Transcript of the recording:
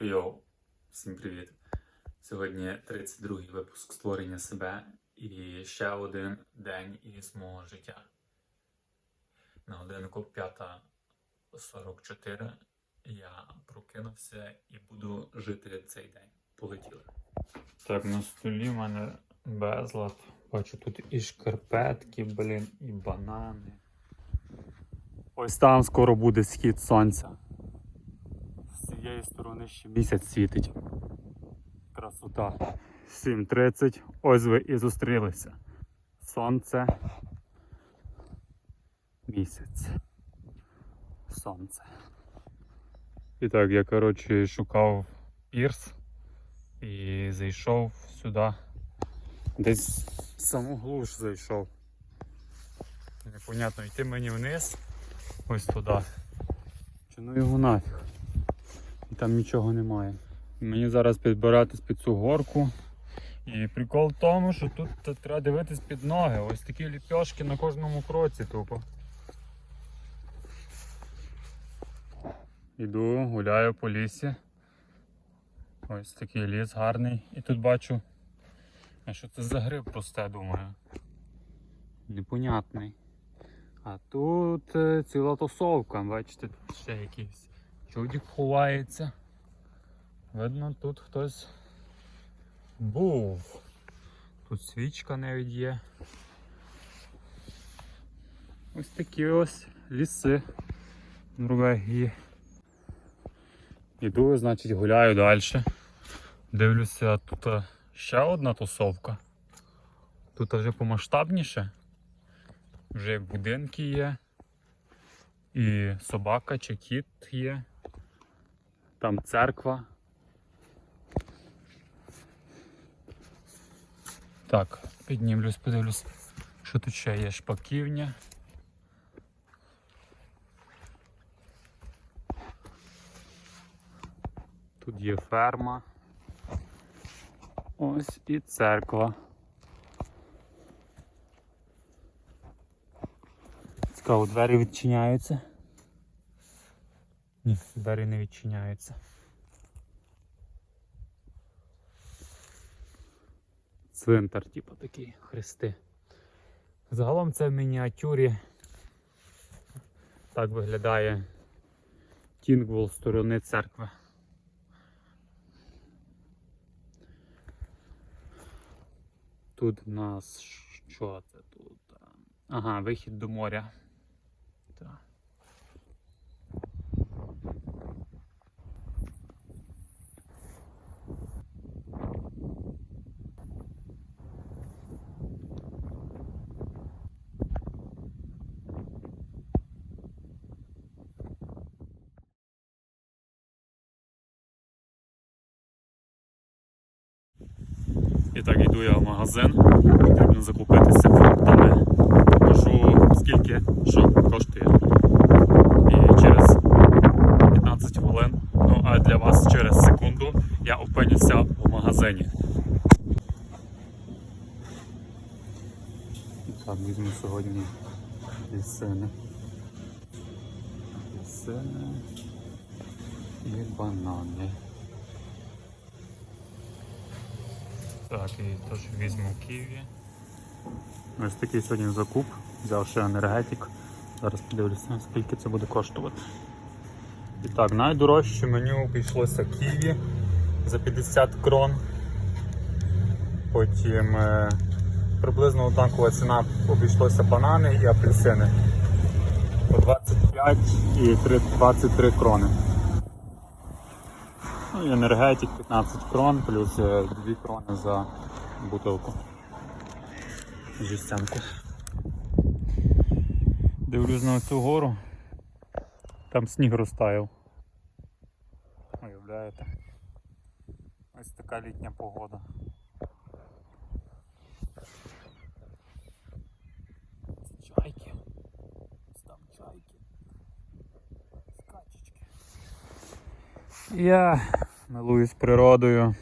Йоу, всім привіт! Сьогодні 32-й випуск створення себе і ще один день із мого життя. На годинку 5.44 я прокинувся і буду жити цей день. Полетіли. Так, на столі в мене безлад. Бачу тут і шкарпетки, блін, і банани. Ось там скоро буде схід сонця. Цієї сторони ще місяць світить. Красота. 7.30. Ось ви і зустрілися. Сонце. Місяць. Сонце. І так, я, коротше, шукав пірс і зайшов сюди. Десь в саму глуш зайшов. Непонятно, йти мені вниз. Ось туди. Чи ну його нафіг. І там нічого немає. Мені зараз підбиратись під цю горку. І прикол в тому, що тут треба дивитись під ноги. Ось такі ліпьошки на кожному кроці тупо. Іду, гуляю по лісі. Ось такий ліс гарний. І тут бачу. А що це за гриб росте, думаю. Непонятний. А тут е, ціла тусовка, бачите, тут ще якийсь чудик ховається. Видно, тут хтось був. Тут свічка навіть є. Ось такі ось ліси Норвегії. Іду, значить, гуляю далі. Дивлюся, тут е, ще одна тусовка. Тут вже помасштабніше. Вже будинки є. І собака чи кіт є. Там церква. Так, піднімлюсь, подивлюсь, що тут ще є шпаківня. Тут є ферма. Ось і церква. Цікаво, двері відчиняються. Ні, двері не відчиняються. Цвинтар, типу такий, хрести. Загалом це в мініатюрі. Так виглядає Тінгвол сторони церкви. Тут в нас що це тут? Ага, вихід до моря. Так. І так йду я в магазин, потрібно закупитися фруктами. Скільки що коштує. І через 15 хвилин, ну а для вас через секунду я опинюся в магазині. Так, візьму сьогодні лісини. Лісини і банани. Так, і теж візьму ківі. Ось такий сьогодні закуп. Взяв ще енергетик. Зараз подивлюся, скільки це буде коштувати. І так, найдорожче меню обійшлося ківі за 50 крон. Потім е, приблизно однакова ціна обійшлося банани і апельсини. По 25 і 3 23 крони. Ну і енергетик 15 крон плюс 2 крони за бутилку. Жестянку. Дивлюсь на цю гору. Там сніг розтаяв. Уявляєте? Ось така літня погода. Це чайки. Там чайки. Скачечки. Я милуюсь природою.